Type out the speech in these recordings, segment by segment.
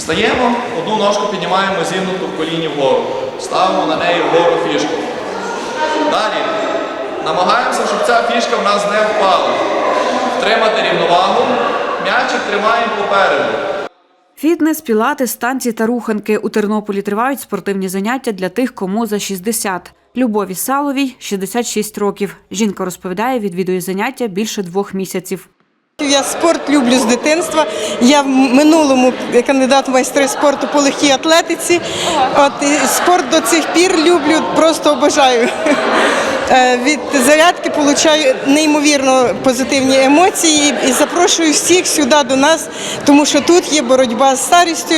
Встаємо, одну ножку піднімаємо зігнуту в коліні вгору. Ставимо на неї вгору фішку. Далі намагаємося, щоб ця фішка в нас не впала. Втримати рівновагу. М'ячик тримаємо попереду. Фітнес, пілатес, станці та руханки у Тернополі тривають спортивні заняття для тих, кому за 60. Любові Саловій 66 років. Жінка розповідає, відвідує заняття більше двох місяців. Я спорт люблю з дитинства. Я в минулому кандидат в майстри спорту по легкій атлетиці. От спорт до цих пір люблю, просто обожаю. Е, Від зарядки отримую неймовірно позитивні емоції і запрошую всіх сюди до нас, тому що тут є боротьба з старістю.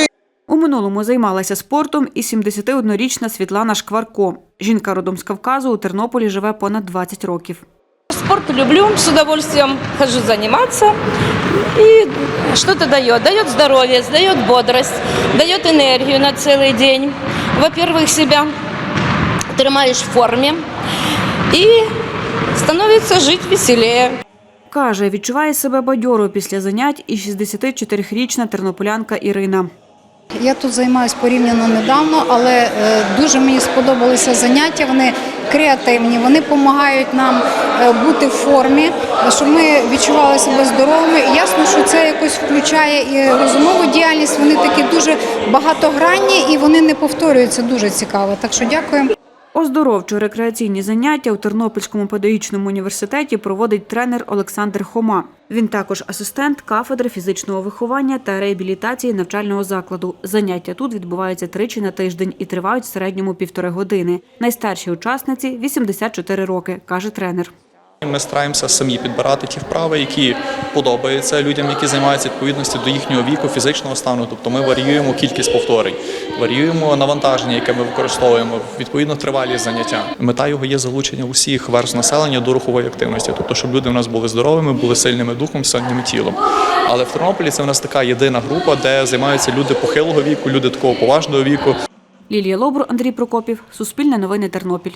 У минулому займалася спортом і 71-річна Світлана Шкварко. Жінка родом з Кавказу у Тернополі живе понад 20 років. Спорт люблю, с удовольствием хожу заниматься. И что-то дает. Дает здоровье, дает бодрость, дает энергию на целый день. Во-первых, себя тримаешь в форме и становится жить веселее. Каже, відчуває себе бадьоро після занять і 64-річна тернополянка Ірина. Я тут займаюся порівняно недавно, але е, дуже мені сподобалися заняття. Вони креативні, вони допомагають нам е, бути в формі, щоб ми відчували себе здоровими. І ясно, що це якось включає і розумову діяльність. Вони такі дуже багатогранні і вони не повторюються дуже цікаво. Так що дякуємо. Оздоровчо-рекреаційні заняття у Тернопільському педагогічному університеті проводить тренер Олександр Хома. Він також асистент кафедри фізичного виховання та реабілітації навчального закладу. Заняття тут відбуваються тричі на тиждень і тривають в середньому півтори години. Найстаршій учасниці 84 роки, каже тренер. Ми стараємося самі підбирати ті вправи, які подобаються людям, які займаються відповідності до їхнього віку, фізичного стану. Тобто ми варіюємо кількість повторень, варіюємо навантаження, яке ми використовуємо, відповідно тривалість заняття. Мета його є залучення усіх верств населення до рухової активності, тобто, щоб люди в нас були здоровими, були сильними духом, сильними тілом. Але в Тернополі це в нас така єдина група, де займаються люди похилого віку, люди такого поважного віку. Лілія Лобур, Андрій Прокопів, Суспільне новини Тернопіль.